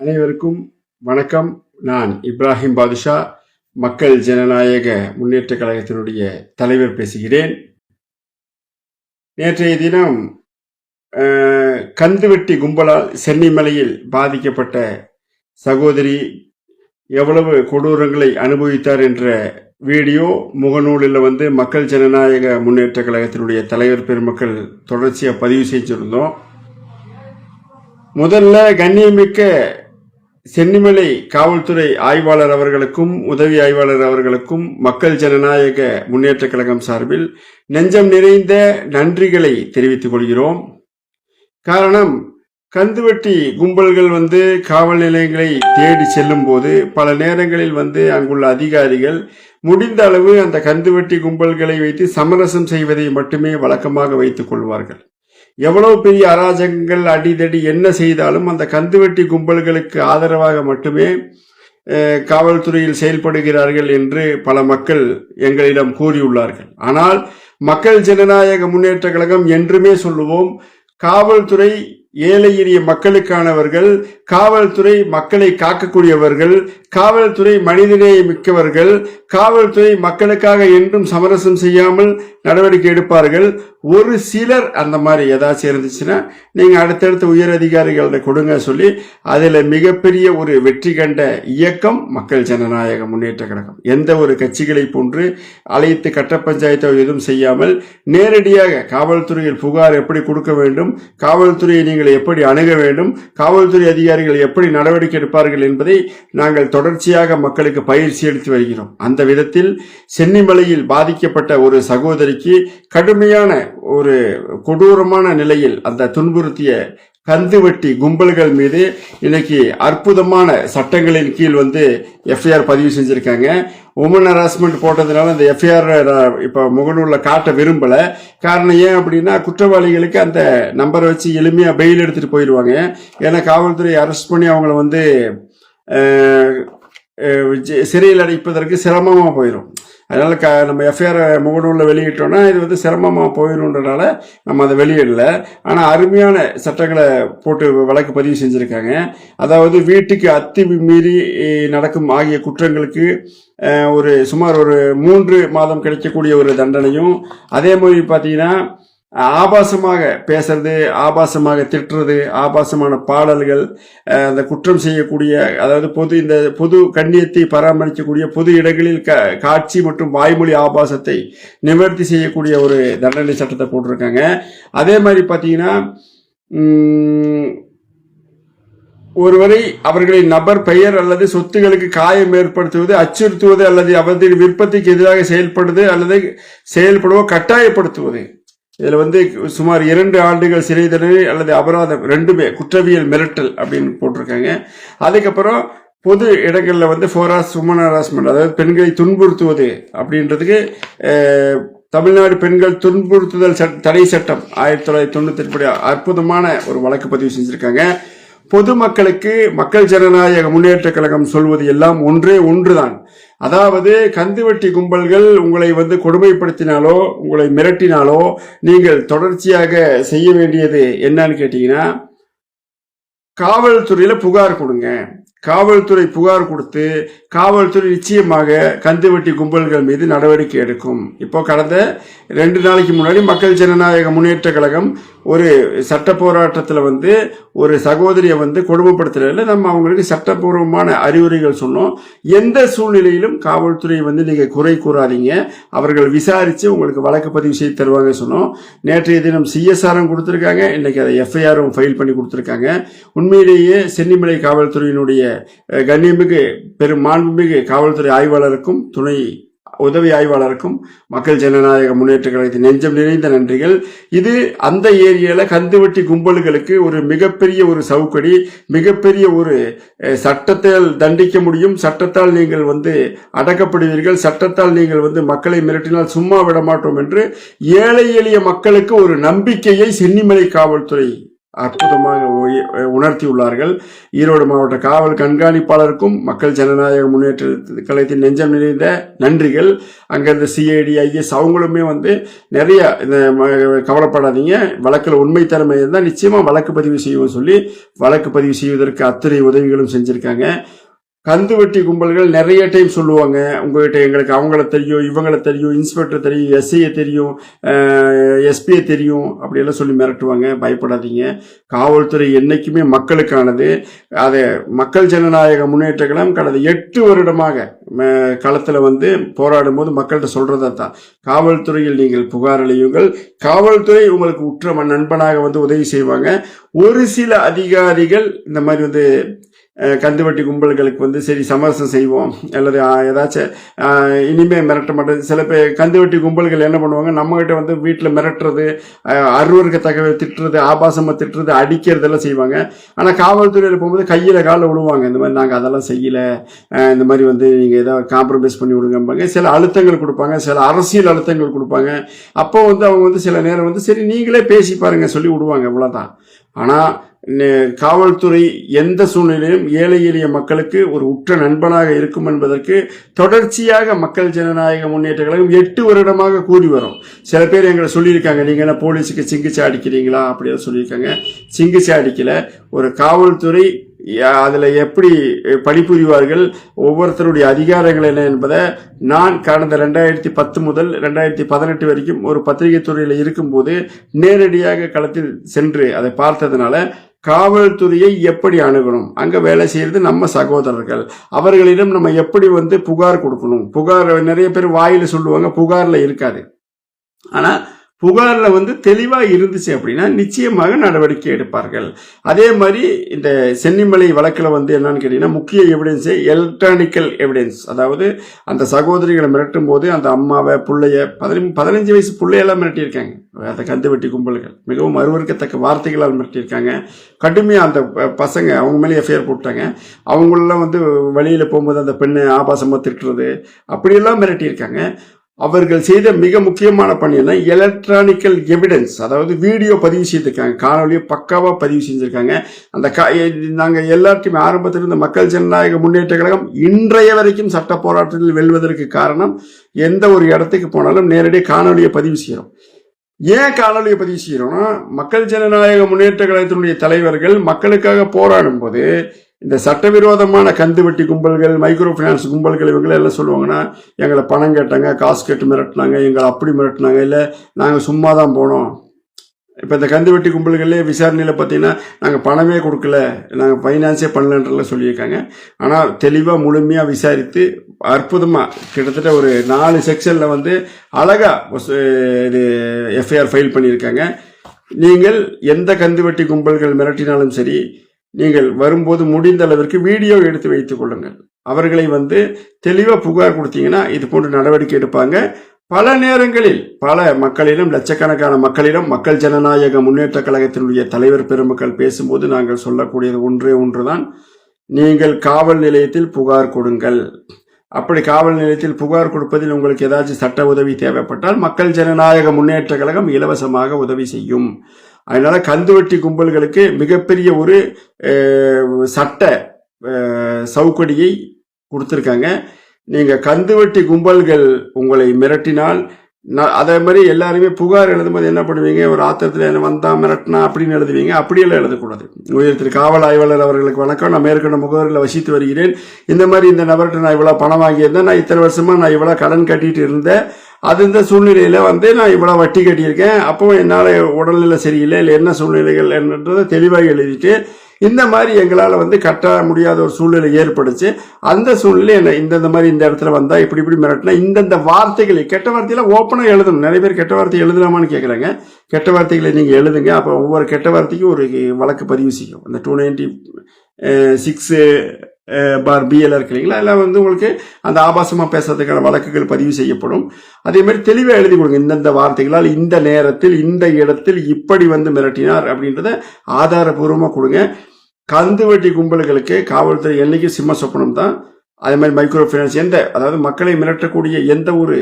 அனைவருக்கும் வணக்கம். நான் இப்ராஹிம் பாதுஷா மக்கள் ஜனநாயக முன்னேற்ற கழகத்தினுடைய தலைவர் பேசுகிறேன். நேற்றைய தினம் கந்துவெட்டி கும்பலால் சென்னிமலையில் பாதிக்கப்பட்ட சகோதரி எவ்வளவு கொடூரங்களை அனுபவித்தார் என்ற வீடியோ முகநூலில் வந்து மக்கள் ஜனநாயக முன்னேற்ற கழகத்தினுடைய தலைவர் பெருமக்கள் தொடர்ச்சியாக பதிவு செஞ்சிருந்தோம். முதல்ல கண்ணியமிக்க சென்னிமலை காவல்துறை ஆய்வாளர் அவர்களுக்கும் உதவி ஆய்வாளர் அவர்களுக்கும் மக்கள் ஜனநாயக முன்னேற்ற கழகம் சார்பில் நெஞ்சம் நிறைந்த நன்றிகளை தெரிவித்துக் கொள்கிறோம். காரணம் கந்துவட்டி கும்பல்கள் வந்து காவல் நிலையங்களை தேடி செல்லும் போது பல நேரங்களில் வந்து அங்குள்ள அதிகாரிகள் முடிந்த அளவு அந்த கந்துவட்டி கும்பல்களை வைத்து சமரசம் செய்வதை மட்டுமே வழக்கமாக வைத்துக் கொள்வார்கள். எவ்வளவு பெரிய அராஜகங்கள் அடிதடி என்ன செய்தாலும் அந்த கந்துவெட்டி கும்பல்களுக்கு ஆதரவாக மட்டுமே காவல்துறையில் செயல்படுகிறார்கள் என்று பல மக்கள் எங்களிடம் கூறியுள்ளார்கள். ஆனால் மக்கள் ஜனநாயக முன்னேற்ற கழகம் என்றுமே சொல்லுவோம் காவல்துறை ஏழை எளிய மக்களுக்கானவர்கள் காவல்துறை மக்களை காக்கக்கூடியவர்கள் காவல்துறை மனிதநேய மிக்கவர்கள் காவல்துறை மக்களுக்காக என்றும் சமரசம் செய்யாமல் நடவடிக்கை எடுப்பார்கள். ஒரு சிலர் அந்த மாதிரி ஏதாச்சும் இருந்துச்சுன்னா நீங்கள் அடுத்தடுத்த உயர் அதிகாரிகள்கிட்ட கொடுங்க சொல்லி அதில் மிகப்பெரிய ஒரு வெற்றி கண்ட இயக்கம் மக்கள் ஜனநாயக முன்னேற்ற கழகம். எந்த ஒரு கட்சிகளை போன்று அழைத்து கட்ட பஞ்சாயத்தோ எதுவும் செய்யாமல் நேரடியாக காவல்துறையில் புகார் எப்படி கொடுக்க வேண்டும் காவல்துறையை நீங்கள் எப்படி அணுக வேண்டும் காவல்துறை அதிகாரிகள் எப்படி நடவடிக்கை எடுப்பார்கள் என்பதை நாங்கள் தொடர்ச்சியாக மக்களுக்கு பயிற்சி அளித்து வருகிறோம். அந்த விதத்தில் சென்னிமலையில் பாதிக்கப்பட்ட ஒரு சகோதரிக்கு கடுமையான ஒரு கொடூரமான நிலையில் அந்த துன்புறுத்திய கந்துவட்டி கும்பல்கள் மீது இன்னைக்கு அற்புதமான சட்டங்களின் கீழ் வந்து எஃப்ஐஆர் பதிவு செஞ்சிருக்காங்க. உமன் ஹராஸ்மெண்ட் போட்டதுனால அந்த எஃப்ஐஆர் இப்போ முகநூலில் காட்ட விரும்பல. காரணம் ஏன் அப்படின்னா குற்றவாளிகளுக்கு அந்த நம்பரை வச்சு எளிமையாக பெயில் எடுத்துட்டு போயிடுவாங்க ஏன்னா காவல்துறை அரெஸ்ட் பண்ணி அவங்கள வந்து சிறையில் அடைப்பதற்கு சிரமமாக போயிடும் அதனால் க நம்ம எஃப்ஐஆரை முகநூலில் வெளியிட்டோம்னா இது வந்து சிரமமாக போயிடும்ன்றனால நம்ம அதை வெளியிடல. ஆனால் அருமையான சட்டங்களை போட்டு வழக்கு பதிவு செஞ்சுருக்காங்க. அதாவது வீட்டுக்கு அத்தி மீறி நடக்கும் ஆகிய குற்றங்களுக்கு ஒரு சுமார் ஒரு மூன்று மாதம் கிடைக்கக்கூடிய ஒரு தண்டனையும் அதே மாதிரி பார்த்தீங்கன்னா ஆபாசமாக பேசுறது ஆபாசமாக திட்டுறது ஆபாசமான பாடல்கள் அந்த குற்றம் செய்யக்கூடிய அதாவது பொது இந்த பொது கண்ணியத்தை பராமரிக்கக்கூடிய பொது இடங்களில் க காட்சி மற்றும் வாய்மொழி ஆபாசத்தை நிவர்த்தி செய்யக்கூடிய ஒரு தண்டனை சட்டத்தை போட்டிருக்காங்க. அதே மாதிரி பார்த்தீங்கன்னா ஒருவரை அவர்களின் நபர் பெயர் அல்லது சொத்துகளுக்கு காயம் ஏற்படுத்துவது அச்சுறுத்துவது அல்லது அவர்களின் விருப்பத்துக்கு எதிராக செயல்படுவது அல்லது செயல்படுவோ கட்டாயப்படுத்துவது. இதில் வந்து சுமார் இரண்டு ஆண்டுகள் சிறை தண்டனை அல்லது அபராதம் ரெண்டுமே குற்றவியல் மிரட்டல் அப்படின்னு போட்டிருக்காங்க. அதுக்கப்புறம் பொது இடங்களில் வந்து ஃபோராஸ் உமன் ஹராஸ்மெண்ட் அதாவது பெண்களை துன்புறுத்துவது அப்படின்றதுக்கு தமிழ்நாடு பெண்கள் துன்புறுத்துதல் சட்ட தடை சட்டம் ஆயிரத்தி தொள்ளாயிரத்தி தொண்ணூத்தி எட்டு படி அற்புதமான ஒரு வழக்கு பதிவு செஞ்சுருக்காங்க. பொதுமக்களுக்கு மக்கள் ஜனநாயக முன்னேற்ற கழகம் சொல்வது எல்லாம் ஒன்றே ஒன்றுதான். அதாவது கந்துவட்டி கும்பல்கள் உங்களை வந்து கொடுமைப்படுத்தினாலோ உங்களை மிரட்டினாலோ நீங்கள் தொடர்ச்சியாக செய்ய வேண்டியது என்னன்னு கேட்டீங்கன்னா காவல்துறையில புகார் கொடுங்க. காவல்துறை புகார் கொடுத்து காவல்துறை நிச்சயமாக கந்துவட்டி கும்பல்கள் மீது நடவடிக்கை எடுக்கும். இப்போ கடந்த ரெண்டு நாளைக்கு முன்னாடி மக்கள் ஜனநாயக முன்னேற்ற கழகம் ஒரு சட்ட போராட்டத்தில் வந்து ஒரு சகோதரியை வந்து கொடுமைப்படுத்துறதுல நம்ம அவங்களுக்கு சட்டப்பூர்வமான அறிவுரைகள் சொன்னோம். எந்த சூழ்நிலையிலும் காவல்துறையை வந்து நீங்கள் குறை கூறாதீங்க. அவர்கள் விசாரித்து உங்களுக்கு வழக்கு பதிவு செய்து தருவாங்க சொன்னோம். நேற்றைய தினம் சிஎஸ்ஆரும் கொடுத்துருக்காங்க. இன்றைக்கி அதை எஃப்ஐஆரும் ஃபைல் பண்ணி கொடுத்துருக்காங்க. உண்மையிலேயே சென்னிமலை காவல்துறையினுடைய கண்ணியமிகு பெரும் மாண்புமிகு காவல்துறை ஆய்வாளருக்கும் துணை உதவி ஆய்வாளருக்கும் மக்கள் ஜனநாயக முன்னேற்ற கழகத்தின் நெஞ்சம் நிறைந்த நன்றிகள். இது அந்த ஏரியாவில் கந்துவட்டி கும்பல்களுக்கு ஒரு மிகப்பெரிய ஒரு சவுக்கடி மிகப்பெரிய ஒரு சட்டத்தால் தண்டிக்க முடியும். சட்டத்தால் நீங்கள் வந்து அடக்கப்படுவீர்கள். சட்டத்தால் நீங்கள் வந்து மக்களை மிரட்டினால் சும்மா விட மாட்டோம் என்று ஏழை எளிய மக்களுக்கு ஒரு நம்பிக்கையை சென்னிமலை காவல்துறை அற்புதமாக உணர்த்தி உணர்த்தியுள்ளார்கள். ஈரோடு மாவட்ட காவல் கண்காணிப்பாளருக்கும் மக்கள் ஜனநாயக முன்னேற்ற கழகத்தின் நெஞ்சம் நிறைந்த நன்றிகள். அங்கிருந்த சிஐடி ஐஎஸ் அவங்களுமே வந்து நிறைய இந்த கவலைப்படாதீங்க. வழக்கில் உண்மைத்தன்மை இருந்தால் நிச்சயமாக வழக்கு பதிவு செய்வோம் சொல்லி வழக்கு பதிவு செய்வதற்கு அத்தனை உதவிகளும் செஞ்சுருக்காங்க. கந்து வெட்டி கும்பல்கள் நிறைய டைம் சொல்லுவாங்க. உங்ககிட்ட எங்களுக்கு அவங்கள தெரியும் இவங்கள தெரியும் இன்ஸ்பெக்டர் தெரியும் எஸ்ஐயை தெரியும் எஸ்பியை தெரியும் அப்படியெல்லாம் சொல்லி மிரட்டுவாங்க. பயப்படாதீங்க. காவல்துறை என்றைக்குமே மக்களுக்கானது. அதை மக்கள் ஜனநாயக முன்னேற்ற கழகம் கடந்த எட்டு வருடமாக களத்தில் வந்து போராடும் போது மக்கள்கிட்ட சொல்றதா தான். காவல்துறையில் நீங்கள் புகார் அளியுங்கள். காவல்துறை உங்களுக்கு உற்ற நண்பனாக வந்து உதவி செய்வாங்க. ஒரு சில அதிகாரிகள் இந்த மாதிரி வந்து கந்துவட்டி கும்பல்களுக்கு வந்து சரி சமரசம் செய்வோம். அல்லது ஏதாச்சும் இனிமே மிரட்ட மாட்டேன். சில பேர் கந்துவட்டி கும்பல்கள் என்ன பண்ணுவாங்க? நம்மகிட்ட வந்து வீட்டில் மிரட்டுறது அஹ், அருவருக்கு தகவல் திட்டுறது ஆபாசமாக திட்டுறது அடிக்கிறதெல்லாம் செய்வாங்க. ஆனால் காவல்துறையில் போகும்போது கையில் காலில் விழுவாங்க இந்த மாதிரி நாங்கள் அதெல்லாம் செய்யலை. இந்த மாதிரி வந்து நீங்கள் ஏதோ காம்ப்ரமைஸ் பண்ணி விடுங்கம்பாங்க சில அழுத்தங்கள் கொடுப்பாங்க சில அரசியல் அழுத்தங்கள் கொடுப்பாங்க. அப்போ வந்து அவங்க வந்து சில நேரம் வந்து சரி நீங்களே பேசி பாருங்க சொல்லி விடுவாங்க இவ்வளோதான் ஆனால் காவல்துறை எந்த சூழ்நிலையிலும் ஏழை எளிய மக்களுக்கு ஒரு உற்ற நண்பனாக இருக்கும் என்பதற்கு தொடர்ச்சியாக மக்கள் ஜனநாயக முன்னேற்ற கழகம் எட்டு வருடமாக கூறி வரும். சில பேர் எங்களை சொல்லியிருக்காங்க நீங்கள் என்ன போலீஸுக்கு சிங்கிச்சை அடிக்கிறீங்களா? அப்படியே சொல்லியிருக்காங்க. சிங்கிச்சை அடிக்கல. ஒரு காவல்துறை அதில் எப்படி பணிபுரிவார்கள்? ஒவ்வொருத்தருடைய அதிகாரங்கள் என்ன என்பதை நான் கடந்த ரெண்டாயிரத்தி பத்து முதல் ரெண்டாயிரத்தி பதினெட்டு வரைக்கும் ஒரு பத்திரிகை துறையில் இருக்கும்போது நேரடியாக களத்தில் சென்று அதை பார்த்ததுனால காவல்துறையை எப்படி அணுகணும்? அங்கே வேலை செய்கிறது நம்ம சகோதரர்கள். அவர்களிடம் நம்ம எப்படி வந்து புகார் கொடுக்கணும்? புகார் நிறைய பேர் வாயில் சொல்லுவாங்க புகாரில் இருக்காது. ஆனால் புகாரில் வந்து தெளிவாக இருந்துச்சு அப்படின்னா நிச்சயமாக நடவடிக்கை எடுப்பார்கள். அதே மாதிரி இந்த சென்னிமலை வழக்கில் வந்து என்னன்னு கேட்டீங்கன்னா முக்கிய எவிடன்ஸே எலக்ட்ரானிக்கல் எவிடன்ஸ் அதாவது அந்த சகோதரிகளை மிரட்டும் போது அந்த அம்மாவை பிள்ளைய பதினஞ்சு பதினஞ்சு வயசு பிள்ளையெல்லாம் மிரட்டியிருக்காங்க. அந்த கந்து வெட்டி கும்பல்கள். மிகவும் அருவருக்கத்தக்க வார்த்தைகளால் மிரட்டியிருக்காங்க. கடுமையாக அந்த பசங்க அவங்க மேலே எஃப்ஐஆர் போட்டாங்க. அவங்களெல்லாம் வந்து வெளியில் போகும்போது அந்த பெண்ணை ஆபாசமாக திட்டுறது அப்படியெல்லாம் மிரட்டியிருக்காங்க. அவர்கள் செய்த மிக முக்கியமான பணி எலக்ட்ரானிக்கல் எவிடன்ஸ் அதாவது வீடியோ பதிவு செய்திருக்காங்க. காணொலியை பக்காவாக பதிவு செஞ்சுருக்காங்க. அந்த கா- எ- எல்லாத்தையுமே ஆரம்பத்தில் இருந்த மக்கள் ஜனநாயக முன்னேற்ற கழகம் இன்றைய வரைக்கும் சட்ட போராட்டத்தில் வெல்வதற்கு காரணம் எந்த ஒரு இடத்துக்கு போனாலும் நேரடியாக காணொலியை பதிவு செய்கிறோம் ஏன் காணொலியை பதிவு செய்கிறோம்னா மக்கள் ஜனநாயக முன்னேற்ற கழகத்தினுடைய தலைவர்கள் மக்களுக்காக போராடும் போது இந்த சட்டவிரோதமான கந்துவட்டி கும்பல்கள் மைக்ரோ ஃபைனான்ஸ் கும்பல்கள் இவங்க எல்லாம் சொல்லுவாங்கன்னா எங்களை பணம் கேட்டாங்க காசு கேட்டு மிரட்டினாங்க எங்களை அப்படி மிரட்டினாங்க இல்லை நாங்கள் சும்மா தான் போனோம். இப்போ இந்த கந்துவட்டி கும்பல்களே விசாரணையில் பார்த்தீங்கன்னா நாங்கள் பணமே கொடுக்கல நாங்கள் ஃபைனான்ஸே பண்ணலன்றலாம் சொல்லியிருக்காங்க. ஆனால் தெளிவாக முழுமையாக விசாரித்து அற்புதமாக கிட்டத்தட்ட ஒரு நாலு செக்ஷனில் வந்து அழகாக இது எஃப்ஐஆர் ஃபைல் பண்ணியிருக்காங்க. நீங்கள் எந்த கந்துவட்டி கும்பல்கள் மிரட்டினாலும் சரி நீங்கள் வரும்போது முடிந்த அளவிற்கு வீடியோ எடுத்து வைத்துக் கொள்ளுங்கள். அவர்களை வந்து தெளிவாக புகார் கொடுத்தீங்கன்னா இது போன்ற நடவடிக்கை எடுப்பாங்க. பல நேரங்களில் பல மக்களிடம் லட்சக்கணக்கான மக்களிடம் மக்கள் ஜனநாயக முன்னேற்ற கழகத்தினுடைய தலைவர் பெருமக்கள் பேசும்போது நாங்கள் சொல்லக்கூடியது ஒன்றே ஒன்றுதான். நீங்கள் காவல் நிலையத்தில் புகார் கொடுங்கள். அப்படி காவல் நிலையத்தில் புகார் கொடுப்பதில் உங்களுக்கு ஏதாச்சும் சட்ட உதவி தேவைப்பட்டால் மக்கள் ஜனநாயக முன்னேற்ற கழகம் இலவசமாக உதவி செய்யும். அதனால கந்துவட்டி கும்பல்களுக்கு மிகப்பெரிய ஒரு சட்ட சவுக்கடியை கொடுத்துருக்காங்க. நீங்கள் கந்துவட்டி கும்பல்கள் உங்களை மிரட்டினால் நான் அதே மாதிரி எல்லாருமே புகார் எழுதும்போது என்ன பண்ணுவீங்க? ஒரு ஆத்திரத்தில் என்ன வந்தால் மிரட்டினா அப்படின்னு எழுதுவீங்க. அப்படியெல்லாம் எழுதக்கூடாது. உயர் திரு காவல் ஆய்வாளர் அவர்களுக்கு வணக்கம். நான் மேற்கொண்ட முகவரில் வசித்து வருகிறேன். இந்த மாதிரி இந்த நபர்கிட்ட நான் இவ்வளோ பணம் வாங்கியிருந்தேன். நான் இத்தனை வருஷமாக நான் இவ்வளோ கடன் கட்டிகிட்டு இருந்தேன் அது இந்த சூழ்நிலையில் வந்து நான் இவ்வளோ வட்டி கட்டியிருக்கேன். அப்போ என்னால் உடல்நிலை சரியில்லை. இல்லை என்ன சூழ்நிலைகள் என்னன்றதை தெளிவாக எழுதிட்டு இந்த மாதிரி எங்களால் வந்து கட்ட முடியாத ஒரு சூழ்நிலை ஏற்படுச்சு அந்த சூழ்நிலை என்ன இந்தந்த மாதிரி இந்த இடத்துல வந்தால் இப்படி இப்படி மிரட்டினா இந்தந்த வார்த்தைகளை கெட்ட வார்த்தையில் ஓப்பனாக எழுதணும். நிறைய பேர் கெட்ட வார்த்தை எழுதலாமான்னு கேட்குறாங்க கெட்ட வார்த்தைகளை நீங்கள் எழுதுங்க. அப்போ ஒவ்வொரு கெட்ட வார்த்தைக்கும் ஒரு வழக்கு பதிவு செய்யும். அந்த டூ நைன்டி சிக்ஸு பார் பிஎல்ஆர் இருக்கு எல்லாம் வந்து உங்களுக்கு அந்த ஆபாசமாக பேசுறதுக்கான வழக்குகள் பதிவு செய்யப்படும். அதே மாதிரி தெளிவாக எழுதி கொடுங்க. இந்தந்த வார்த்தைகளால் இந்த நேரத்தில் இந்த இடத்தில் இப்படி வந்து மிரட்டினார் அப்படின்றத ஆதாரபூர்வமாக கொடுங்க. கந்துவட்டி கும்பல்களுக்கு காவல்துறை என்னைக்கும் சிம்ம சொப்பனம் தான். அதே மாதிரி மைக்ரோ ஃபைனான்ஸ் எந்த அதாவது மக்களை மிரட்டக்கூடிய எந்த ஒரு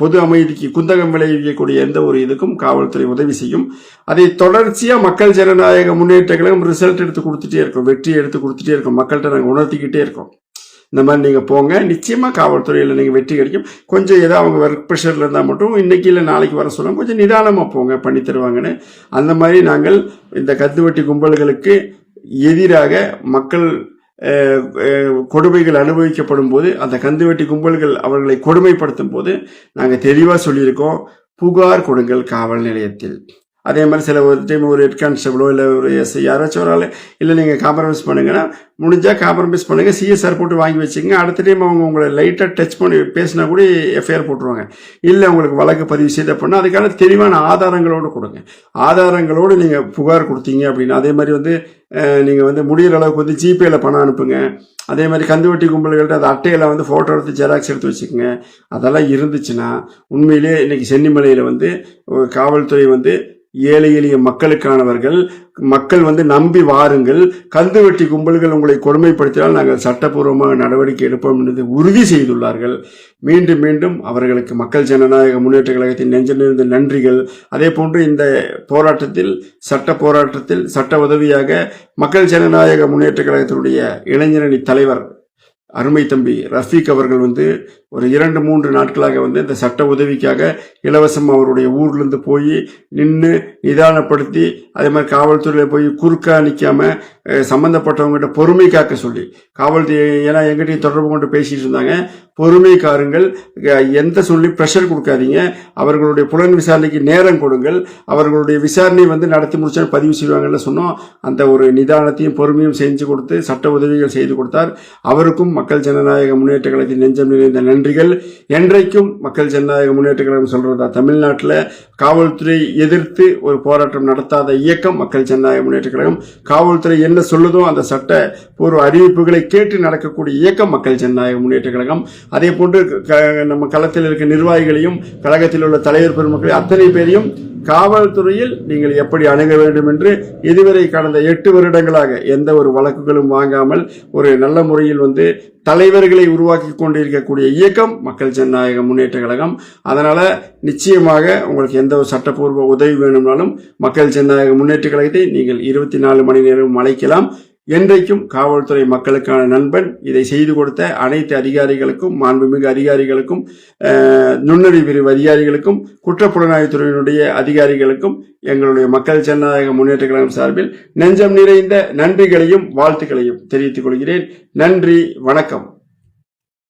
பொது அமைதிக்கு குந்தகம் விளைவிக்கக்கூடிய எந்த ஒரு இதுக்கும் காவல்துறை உதவி செய்யும். அதை தொடர்ச்சியாக மக்கள் ஜனநாயக முன்னேற்ற கழகம் ரிசல்ட் எடுத்து கொடுத்துட்டே இருக்கோம். வெற்றி எடுத்து கொடுத்துட்டே இருக்கோம். மக்கள்கிட்ட நாங்கள் உணர்த்திக்கிட்டே இருக்கோம். இந்த மாதிரி நீங்கள் போங்க. நிச்சயமாக காவல்துறையில் நீங்கள் வெற்றி கிடைக்கும். கொஞ்சம் ஏதோ அவங்க ஒர்க் ப்ரெஷரில் இருந்தால் மட்டும் இன்னைக்கு இல்லை நாளைக்கு வர சொல்லுங்க கொஞ்சம் நிதானமாக போங்க. பண்ணி தருவாங்கன்னு. அந்த மாதிரி நாங்கள் இந்த கத்துவட்டி கும்பல்களுக்கு எதிராக மக்கள் கொடுமைகள் அனுபவிக்கப்படும் போது அந்த கந்துவெட்டி கும்பல்கள் அவர்களை கொடுமைப்படுத்தும் போது நாங்கள் தெளிவாக சொல்லியிருக்கோம் புகார் கொடுங்கள் காவல் நிலையத்தில். அதே மாதிரி சில ஒரு டைம் ஒரு ஹெட் கான்ஸ்டபிளோ இல்லை ஒரு எஸ் யாராச்சும் ஒரு ஆள் இல்லை நீங்கள் காம்ப்ரமைஸ் பண்ணுங்கன்னா முடிஞ்சால் காம்ப்ரமைஸ் பண்ணுங்கள் சிஎஸ்ஆர் போட்டு வாங்கி வச்சுங்க அடுத்த டைம் அவங்க உங்களை லைட்டாக டச் பண்ணி பேசினா கூட எஃப்ஐஆர் போட்டுருவாங்க. இல்லை உங்களுக்கு வழக்கு பதிவு செய்த பண்ணால் அதுக்கான தெளிவான ஆதாரங்களோடு கொடுங்க. ஆதாரங்களோடு நீங்கள் புகார் கொடுத்தீங்க அப்படின்னா அதே மாதிரி வந்து நீங்கள் வந்து முடியிற அளவுக்கு வந்து ஜிபேயில் பணம் அனுப்புங்க. அதே மாதிரி கந்துவட்டி கும்பல்கள்ட்ட அந்த அட்டையில் வந்து ஃபோட்டோ எடுத்து ஜெராக்ஸ் எடுத்து வச்சுக்கோங்க. அதெல்லாம் இருந்துச்சுன்னா உண்மையிலே இன்றைக்கி சென்னிமலையில் வந்து காவல்துறை வந்து ஏழை எளிய மக்களுக்கானவர்கள் மக்கள் வந்து நம்பி வாருங்கள். கந்து வெட்டி கும்பல்கள் உங்களை கொடுமைப்படுத்தினால் நாங்கள் சட்டப்பூர்வமாக நடவடிக்கை எடுப்போம் என்று உறுதி செய்துள்ளார்கள். மீண்டும் மீண்டும் அவர்களுக்கு மக்கள் ஜனநாயக முன்னேற்ற கழகத்தின் நெஞ்சிலிருந்து நன்றிகள். அதே போன்று இந்த போராட்டத்தில் சட்ட போராட்டத்தில் சட்ட உதவியாக மக்கள் ஜனநாயக முன்னேற்ற கழகத்தினுடைய இளைஞரணி தலைவர் அருமை தம்பி ரஃபீக் அவர்கள் வந்து ஒரு இரண்டு மூன்று நாட்களாக வந்து இந்த சட்ட உதவிக்காக இலவசம் அவருடைய ஊர்லேருந்து போய் நின்று நிதானப்படுத்தி அதே மாதிரி காவல்துறையில் போய் குறுக்கா நிற்காம சம்மந்தப்பட்டவங்ககிட்ட பொறுமை காக்க சொல்லி காவல்துறை ஏன்னா எங்கிட்டையும் தொடர்பு கொண்டு பேசிட்டு இருந்தாங்க. பொறுமை காருங்கள். எந்த சொல்லி ப்ரெஷர் கொடுக்காதீங்க. அவர்களுடைய புலன் விசாரணைக்கு நேரம் கொடுங்கள். அவர்களுடைய விசாரணை வந்து நடத்தி முடிச்சா பதிவு செய்வாங்கன்னு சொன்னோம். அந்த ஒரு நிதானத்தையும் பொறுமையும் செஞ்சு கொடுத்து சட்ட உதவிகள் செய்து கொடுத்தார். அவருக்கும் மக்கள் ஜனநாயக முன்னேற்ற கழகத்தின் நெஞ்சம் நிறைந்த நன்றிகள். என்றைக்கும் மக்கள் ஜனநாயக முன்னேற்ற கழகம் சொல்றதா தமிழ்நாட்டில் காவல்துறை எதிர்த்து ஒரு போராட்டம் நடத்தாத இயக்கம் மக்கள் ஜனநாயக முன்னேற்ற கழகம். காவல்துறை என்ன சொல்லுதோ அந்த சட்ட பூர்வ அறிவிப்புகளை கேட்டு நடக்கக்கூடிய இயக்கம் மக்கள் ஜனநாயக முன்னேற்ற கழகம். அதே போன்று க- நம்ம களத்தில் இருக்க நிர்வாகிகளையும் கழகத்தில் உள்ள தலைவர் பெருமக்களையும் அத்தனை பேரையும் காவல்துறையில் நீங்கள் எப்படி அணுக வேண்டும் என்று இதுவரை கடந்த எட்டு வருடங்களாக எந்த ஒரு வழக்குகளும் வாங்காமல் ஒரு நல்ல முறையில் வந்து தலைவர்களை உருவாக்கி கொண்டிருக்கக்கூடிய இயக்கம் மக்கள் ஜனநாயக முன்னேற்ற கழகம். அதனால நிச்சயமாக உங்களுக்கு எந்த ஒரு சட்டப்பூர்வ உதவி வேணும்னாலும் மக்கள் ஜனநாயக முன்னேற்ற கழகத்தை நீங்கள் இருபத்தி நாலு மணி நேரம் அழைக்கலாம். என்றைக்கும் காவல்துறை மக்களுக்கான நண்பன். இதை செய்து கொடுத்த அனைத்து அதிகாரிகளுக்கும் மாண்புமிகு அதிகாரிகளுக்கும் நுண்ணறி பிரிவு அதிகாரிகளுக்கும் குற்றப்புலனாய்வுத்துறையினுடைய அதிகாரிகளுக்கும் எங்களுடைய மக்கள் ஜனநாயக முன்னேற்ற கழகம் சார்பில் நெஞ்சம் நிறைந்த நன்றிகளையும் வாழ்த்துக்களையும் தெரிவித்துக் கொள்கிறேன். நன்றி வணக்கம்.